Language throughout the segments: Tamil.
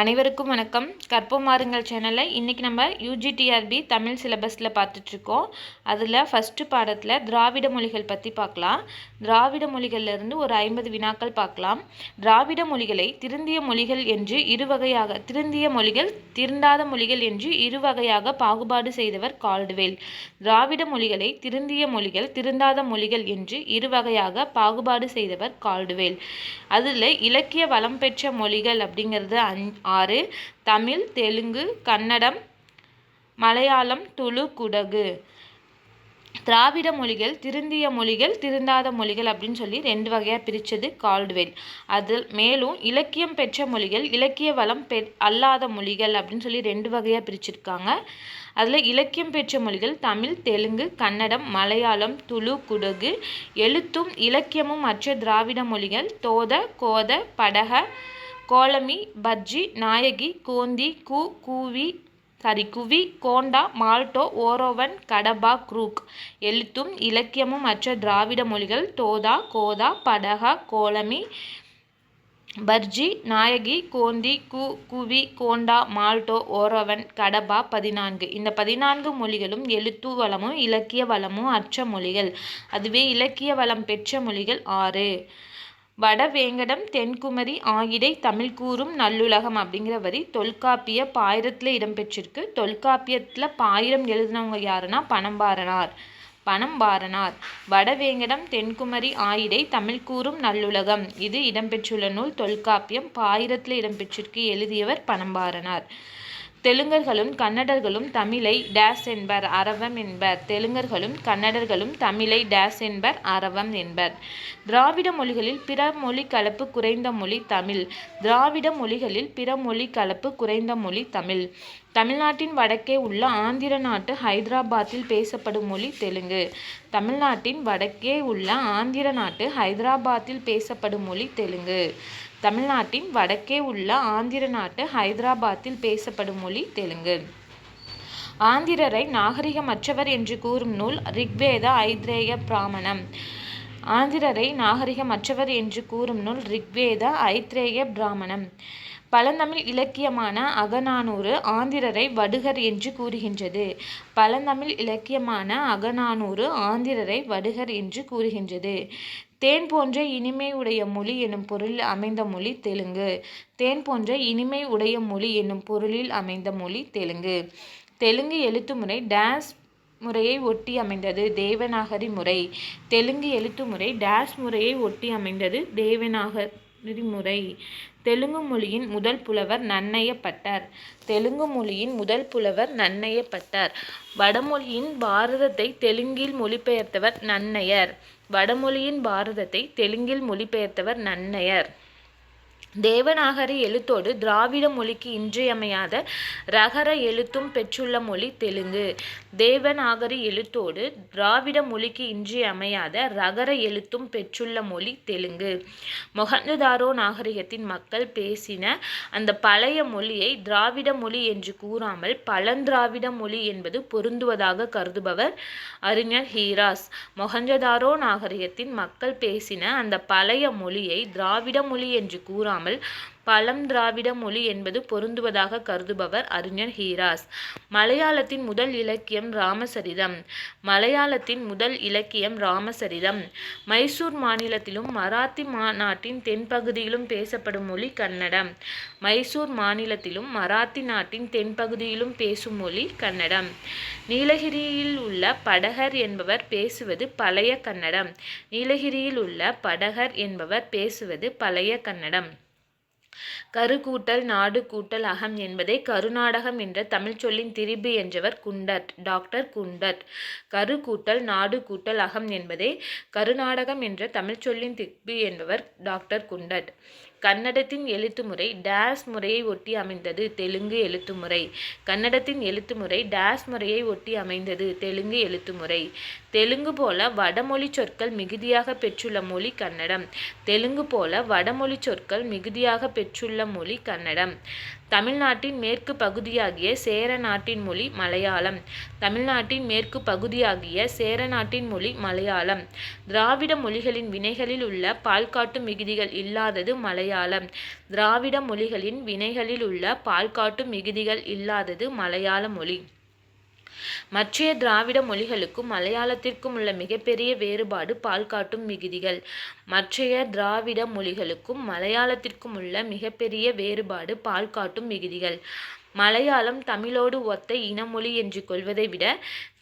அனைவருக்கும் வணக்கம். கற்போமாருங்கள் சேனலை. சேனலில் இன்றைக்கி நம்ம யூஜிடிஆர்பி தமிழ் சிலபஸில் பார்த்துட்ருக்கோம். அதில் ஃபஸ்ட்டு பாடத்தில் திராவிட மொழிகள் பற்றி பார்க்கலாம். திராவிட மொழிகள்லேருந்து ஒரு ஐம்பது வினாக்கள் பார்க்கலாம். திராவிட மொழிகளை திருந்திய மொழிகள் என்று இரு வகையாக திருந்திய மொழிகள் திருந்தாத மொழிகள் என்று இரு வகையாக பாகுபாடு செய்தவர் கால்டுவேல். திராவிட மொழிகளை திருந்திய மொழிகள் திருந்தாத மொழிகள் என்று இரு வகையாக பாகுபாடு செய்தவர் கால்டுவேல். அதில் இலக்கிய வளம் பெற்ற மொழிகள் அப்படிங்கிறது அஞ் ஆறு. தமிழ் தெலுங்கு கன்னடம் மலையாளம் துளு குடகு. திராவிட மொழிகள் திருந்திய மொழிகள் திருந்தாத மொழிகள் அப்படின்னு சொல்லி ரெண்டு வகையாக பிரித்தது கால்டுவெல் அதில் மேலும் இலக்கியம் பெற்ற மொழிகள் இலக்கிய வளம் பெ அல்லாத மொழிகள் அப்படின்னு சொல்லி ரெண்டு வகையாக பிரிச்சிருக்காங்க. அதில் இலக்கியம் பெற்ற மொழிகள் தமிழ் தெலுங்கு கன்னடம் மலையாளம் துளு குடகு. எழுத்தும் இலக்கியமும் மற்ற திராவிட மொழிகள் தோத கோத படக கோலமி பஜ்ஜி நாயகி கோந்தி கு கூவி சாரி குவி கோண்டா மால்டோ ஓரோவன் கடபா குரூக். எழுத்தும் இலக்கியமும் மற்ற திராவிட மொழிகள் தோதா கோதா படகா கோலமி பர்ஜி நாயகி கோந்தி கு குவி கோண்டா மால்டோ ஓரோவன் கடபா பதினான்கு. இந்த பதினான்கு மொழிகளும் எழுத்து வளமும் இலக்கிய வளமும் அற்ற மொழிகள். அதுவே இலக்கிய வளம் பெற்ற மொழிகள் ஆறு. வடவேங்கடம் தென்குமரி ஆயிடை தமிழ் கூறும் நல்லுலகம் அப்படிங்கிற வரி தொல்காப்பிய பாயிரத்தில் இடம்பெற்றிருக்கு. தொல்காப்பியத்தில் பாயிரம் எழுதினவங்க யாருன்னா பணம்பாரனார் பணம்பாரனார் வடவேங்கடம் தென்குமரி ஆயிடை தமிழ் கூறும் நல்லுலகம். இது இடம்பெற்றுள்ள நூல் தொல்காப்பியம் பாயிரத்தில் இடம்பெற்றிருக்கு. எழுதியவர் பணம்பாரனார் தெலுங்கர்களும் கன்னடர்களும் தமிழை டேஸ் என்பர் அரவம் என்பர். தெலுங்கர்களும் கன்னடர்களும் தமிழை டேஸ் என்பர் அரவம் என்பர். திராவிட மொழிகளில் பிற மொழி கலப்பு குறைந்த மொழி தமிழ். திராவிட மொழிகளில் பிற மொழி கலப்பு குறைந்த மொழி தமிழ். தமிழ்நாட்டின் வடக்கே உள்ள ஆந்திர நாட்டு ஹைதராபாத்தில் பேசப்படும் மொழி தெலுங்கு. தமிழ்நாட்டின் வடக்கே உள்ள ஆந்திர நாட்டு ஹைதராபாத்தில் பேசப்படும் மொழி தெலுங்கு. தமிழ்நாட்டின் வடக்கே உள்ள ஆந்திர நாட்டு ஹைதராபாத்தில் பேசப்படும் மொழி தெலுங்கு. ஆந்திரரை நாகரிகமற்றவர் என்று கூறும் நூல் ரிக்வேத ஐத்ரேய பிராமணம். ஆந்திரரை நாகரிகமற்றவர் என்று கூறும் நூல் ரிக்வேத ஐத்ரேய பிராமணம். பழந்தமிழ் இலக்கியமான அகநானூறு ஆந்திரரை வடுகர் என்று கூறுகின்றது. பழந்தமிழ் இலக்கியமான அகநானூறு ஆந்திரரை வடுகர் என்று கூறுகின்றது. தேன் போன்ற இனிமை உடைய மொழி எனும் பொருளில் அமைந்த மொழி தெலுங்கு. தேன் போன்ற இனிமை உடைய மொழி என்னும் பொருளில் அமைந்த மொழி தெலுங்கு. தெலுங்கு எழுத்துமுறை டேஸ் முறையை ஒட்டி அமைந்தது தேவநாகரி முறை. தெலுங்கு எழுத்துமுறை டேஸ் முறையை ஒட்டி அமைந்தது தேவநாகரி முறை. தெலுங்கு மொழியின் முதல் புலவர் நன்னயப்பட்டார். தெலுங்கு மொழியின் முதல் புலவர் நன்னயப்பட்டார். வடமொழியின் பாரதத்தை தெலுங்கில் மொழிபெயர்த்தவர் நன்னயர். வடமொழியின் பாரதத்தை தெலுங்கில் மொழிபெயர்த்தவர் நன்னயர். தேவநாகரி எழுத்தோடு திராவிட மொழிக்கு இன்றியமையாத ரகர எழுத்தும் பெற்றுள்ள மொழி தெலுங்கு. தேவநாகரி எழுத்தோடு திராவிட மொழிக்கு இன்றியமையாத ரகர எழுத்தும் பெற்றுள்ள மொழி தெலுங்கு. மொஹஞ்சதாரோ நாகரிகத்தின் மக்கள் பேசின அந்த பழைய மொழியை திராவிட மொழி என்று கூறாமல் பழந்திராவிட மொழி என்பது பொருந்துவதாக கருதுபவர் அறிஞர் ஹீராஸ். மொஹஞ்சதாரோ நாகரிகத்தின் மக்கள் பேசின அந்த பழைய மொழியை திராவிட மொழி என்று கூறாமல் இல்லாமல் பழம் திராவிட மொழி என்பது பொருந்துவதாக கருதுபவர் அறிஞர் ஹீராஸ். மலையாளத்தின் முதல் இலக்கியம் ராமசரிதம். மலையாளத்தின் முதல் இலக்கியம் ராமசரிதம். மைசூர் மாநிலத்திலும் மராத்தி நாட்டின் தென்பகுதியிலும் பேசப்படும் மொழி கன்னடம். மைசூர் மாநிலத்திலும் மராத்தி நாட்டின் தென்பகுதியிலும் பேசும் மொழி கன்னடம். நீலகிரியில் உள்ள படகர் என்பவர் பேசுவது பழைய கன்னடம். நீலகிரியில் உள்ள படகர் என்பவர் பேசுவது பழைய கன்னடம். கரு கூட்டல் நாடு கூட்டல் அகம் என்பதை கருநாடகம் என்ற தமிழ் சொல்லின் திரிபு என்றவர் குண்டட் டாக்டர் குண்டட். கரு கூட்டல் நாடு கூட்டல் அகம் என்பதை கருநாடகம் என்ற தமிழ் சொல்லின் திரிபு என்பவர் டாக்டர் குண்டட். கன்னடத்தின் எழுத்துமுறை டேஸ் முறையை ஒட்டி அமைந்தது தெலுங்கு எழுத்துமுறை. கன்னடத்தின் எழுத்துமுறை டேஸ் முறையை ஒட்டி அமைந்தது தெலுங்கு எழுத்துமுறை. தெலுங்கு போல வடமொழி சொற்கள் மிகுதியாக பெற்றுள்ள மொழி கன்னடம். தெலுங்கு போல வடமொழி சொற்கள் மிகுதியாக பெற்றுள்ள மொழி கன்னடம். தமிழ்நாட்டின் மேற்கு பகுதியாகிய சேர நாட்டின் மொழி மலையாளம். தமிழ்நாட்டின் மேற்கு பகுதியாகிய சேர நாட்டின் மொழி மலையாளம். திராவிட மொழிகளின் வினைகளில் உள்ள பால்காட்டு மிகுதிகள் இல்லாதது மலையாளம். திராவிட மொழிகளின் வினைகளில் உள்ள பால்காட்டு மிகுதிகள் இல்லாதது மலையாள மொழி. மற்றைய திராவிட மொழிகளுக்கும் மலையாளத்திற்கும் உள்ள மிகப்பெரிய வேறுபாடு பால் காட்டும் மிகுதிகள். மற்றைய திராவிட மொழிகளுக்கும் மலையாளத்திற்கும் உள்ள மிகப்பெரிய வேறுபாடு பால் காட்டும் மிகுதிகள். மலையாளம் தமிழோடு ஒத்த இனமொழி என்று கொள்வதை விட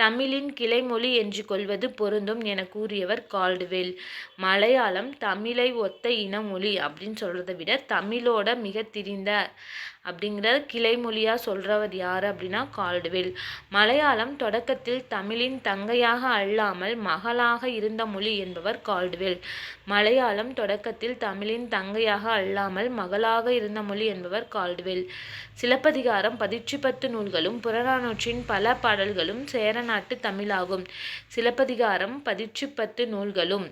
தமிழின் கிளைமொழி என்று கொள்வது பொருந்தும் என கூறியவர் கால்டுவெல். மலையாளம் தமிழை ஒத்த இனமொழி அப்படின்னு சொல்கிறத விட தமிழோட மிக திரிந்த அப்படிங்கிற கிளைமொழியாக சொல்கிறவர் யார் அப்படின்னா கால்டுவெல். மலையாளம் தொடக்கத்தில் தமிழின் தங்கையாக அல்லாமல் மகளாக இருந்த மொழி என்பவர் கால்டுவெல். மலையாளம் தொடக்கத்தில் தமிழின் தங்கையாக அல்லாமல் மகளாக இருந்த மொழி என்பவர் கால்டுவெல். சிலப்பதிகாரம் பதிற்றுப்பத்து நூல்களும் புறநானூற்றின் பல பாடல்களும் சேரன் நாட்டு தமிழாகும். சிலப்பதிகாரம் பதிற்றுப்பத்து நூல்களும்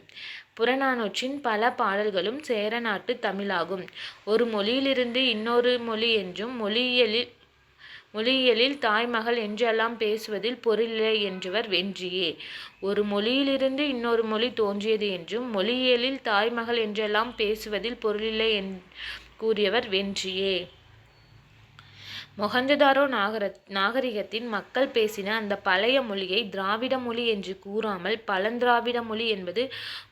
புறநானூற்றின் பல பாடல்களும் சேரநாட்டு தமிழாகும். ஒரு மொழியிலிருந்து இன்னொரு மொழி என்றும் மொழியியலில் மொழியியலில் தாய்மகள் என்றெல்லாம் பேசுவதில் பொருளில்லை என்றவர் வென்றியே. ஒரு மொழியிலிருந்து இன்னொரு மொழி தோன்றியது என்றும் மொழியியலில் தாய்மகள் என்றெல்லாம் பேசுவதில் பொருளில்லை என் கூறியவர் வென்றியே. மொஹஞ்சதாரோ நாகர நாகரிகத்தின் மக்கள் பேசின அந்த பழைய மொழியை திராவிட மொழி என்று கூறாமல் பழந்திராவிட மொழி என்பது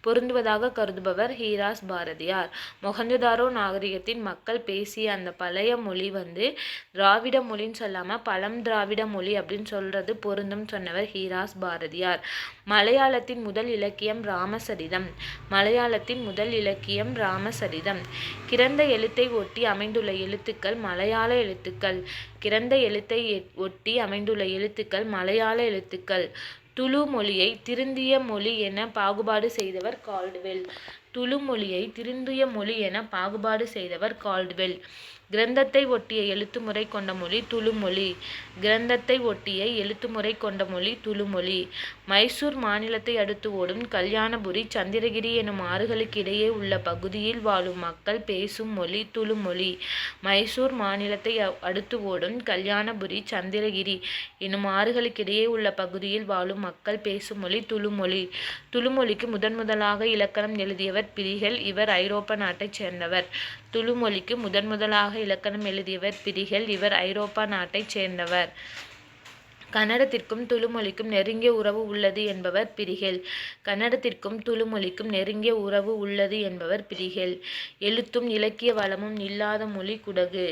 பொருந்துவதாக கருதுபவர் ஹீராஸ் பாரதியார். மொஹஞ்சதாரோ நாகரிகத்தின் மக்கள் பேசிய அந்த பழைய மொழி வந்து திராவிட மொழின்னு சொல்லாமல் பழம் திராவிட மொழி அப்படின்னு சொல்கிறது பொருந்தும் சொன்னவர் ஹீராஸ் பாரதியார். மலையாளத்தின் முதல் இலக்கியம் ராமசரிதம். மலையாளத்தின் முதல் இலக்கியம் ராமசரிதம். கிறந்த எழுத்தை ஒட்டி அமைந்துள்ள எழுத்துக்கள் மலையாள எழுத்துக்கள். கிறந்த எழுத்தை ஒட்டி அமைந்துள்ள எழுத்துக்கள் மலையாள எழுத்துக்கள். துளு மொழியை திருந்திய மொழி என பாகுபாடு செய்தவர் கால்டுவெல். துளு மொழியை திருந்திய மொழி என பாகுபாடு செய்தவர் கால்டுவெல். கிரந்தத்தை ஒட்டிய எழுத்துமுறை கொண்ட மொழி துளுமொழி கிரந்தத்தை ஒட்டிய எழுத்துமுறை கொண்ட மொழி துளுமொழி மைசூர் மாநிலத்தை அடுத்து ஓடும் கல்யாணபுரி சந்திரகிரி எனும் ஆறுகளுக்கு இடையே உள்ள பகுதியில் வாழும் மக்கள் பேசும் மொழி துளுமொழி மைசூர் மாநிலத்தை அடுத்து ஓடும் கல்யாணபுரி சந்திரகிரி எனும் ஆறுகளுக்கு இடையே உள்ள பகுதியில் வாழும் மக்கள் பேசும் மொழி துளுமொழி துளுமொழிக்கு முதன் முதலாக இலக்கணம் எழுதியவர் பிரிகள் இவர் ஐரோப்பா நாட்டைச் சேர்ந்தவர். துளுமொழிக்கு முதன் முதலாக இலக்கணம் எழுதியவர் பிரிகள் இவர் ஐரோப்பா நாட்டைச் சேர்ந்தவர். கன்னடத்திற்கும் துளுமொழிக்கும் நெருங்கிய உறவு உள்ளது என்பவர் பிரிகெல். கன்னடத்திற்கும் துளுமொழிக்கும் நெருங்கிய உறவு உள்ளது என்பவர் பிரிகெல். எழுத்தும் இலக்கிய வளமும் இல்லாத மொழி குடகு.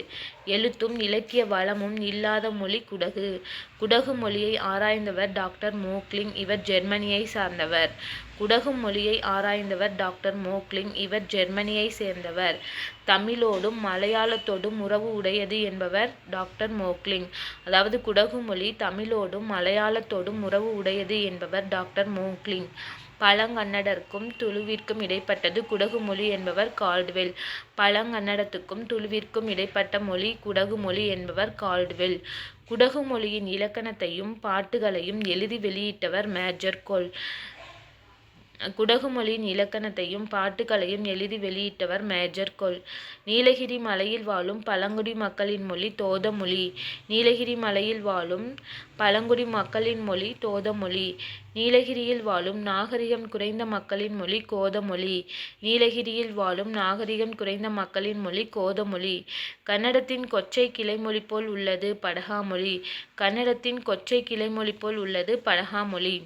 எழுத்தும் இலக்கிய வளமும் இல்லாத மொழி குடகு. குடகு மொழியை ஆராய்ந்தவர் டாக்டர் மோக்லிங். இவர் ஜெர்மனியை சார்ந்தவர். குடகு மொழியை ஆராய்ந்தவர் டாக்டர் மோக்லிங். இவர் ஜெர்மனியை சேர்ந்தவர். தமிழோடும் மலையாளத்தோடும் உறவு உடையது என்பவர் டாக்டர் மோக்லிங். அதாவது குடகு மொழி தமிழோடும் மலையாளத்தோடும் உறவு உடையது என்பவர் டாக்டர் மோக்லிங். பழங்கன்னடருக்கும் துளுவிற்கும் இடைப்பட்டது குடகு மொழி என்பவர் கால்டுவெல். பழங்கன்னடத்துக்கும் துளுவிற்கும் இடைப்பட்ட மொழி குடகு மொழி என்பவர் கால்டுவெல். குடகு மொழியின் இலக்கணத்தையும் பாட்டுகளையும் எழுதி வெளியிட்டவர் மேஜர் கொல். குடகு மொழியின் இலக்கணத்தையும் பாட்டுகளையும் எழுதி வெளியிட்டவர் மேஜர் கொல். நீலகிரி மலையில் வாழும் பழங்குடி மக்களின் மொழி தோதமொழி. நீலகிரி மலையில் வாழும் பழங்குடி மக்களின் மொழி தோதமொழி. நீலகிரியில் வாழும் நாகரிகம் குறைந்த மக்களின் மொழி கோதமொழி. நீலகிரியில் வாழும் நாகரிகம் குறைந்த மக்களின் மொழி கோதமொழி. கன்னடத்தின் கொச்சை கிளைமொழி போல் உள்ளது படகாமொழி. கன்னடத்தின் கொச்சை கிளைமொழி போல் உள்ளது படகாமொழி.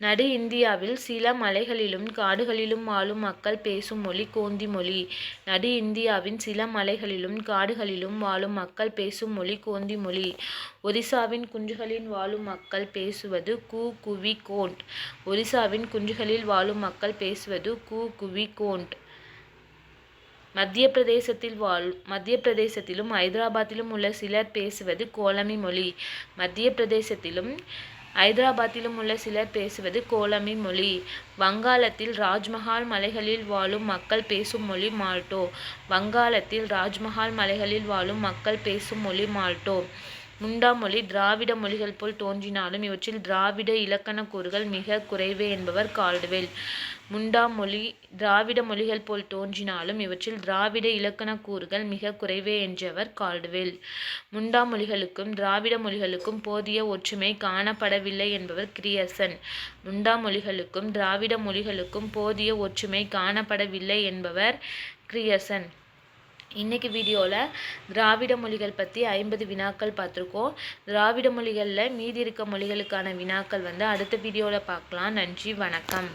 நடு இந்தியாவில் சில மலைகளிலும் காடுகளிலும் வாழும் மக்கள் பேசும் மொழி கோந்தி மொழி. நடு இந்தியாவின் சில மலைகளிலும் காடுகளிலும் வாழும் மக்கள் பேசும் மொழி கோந்தி மொழி. ஒரிசாவின் குன்றுகளில் வாழும் மக்கள் பேசுவது கூ குவி கோண்ட். ஒரிசாவின் குன்றுகளில் வாழும் மக்கள் பேசுவது கூ குவி கோண்ட். மத்திய பிரதேசத்தில் வாழ் மத்திய பிரதேசத்திலும் ஹைதராபாத்திலும் உள்ள சிலர் பேசுவது கோலமி மொழி. மத்திய பிரதேசத்திலும் ஐதராபாத்திலும் உள்ள சிலர் பேசுவது கோலமி மொழி. வங்காளத்தில் ராஜ்மஹால் மலைகளில் வாழும் மக்கள் பேசும் மொழி மால்டோ. வங்காளத்தில் ராஜ்மஹால் மலைகளில் வாழும் மக்கள் பேசும் மொழி மால்டோ. முண்டாமொழி திராவிட மொழிகள் போல் தோன்றினாலும் இவற்றில் திராவிட இலக்கண கூறுகள் மிக குறைவே என்பவர் கால்டுவெல். முண்டாமொழி திராவிட மொழிகள் போல் தோன்றினாலும் இவற்றில் திராவிட இலக்கண கூறுகள் மிக குறைவே என்றவர் கால்டுவெல். முண்டாமொழிகளுக்கும் திராவிட மொழிகளுக்கும் போதிய ஒற்றுமை காணப்படவில்லை என்பவர் கிரியசன். முண்டாமொழிகளுக்கும் திராவிட மொழிகளுக்கும் போதிய ஒற்றுமை காணப்படவில்லை என்பவர் கிரியசன். இன்றைக்கி வீடியோவில் திராவிட மொழிகள் பற்றி ஐம்பது வினாக்கள் பார்த்துருக்கோம் திராவிட மொழிகளில் மீதி இருக்க மொழிகளுக்கான வினாக்கள் வந்து அடுத்த வீடியோவில் பார்க்கலாம் நன்றி வணக்கம்.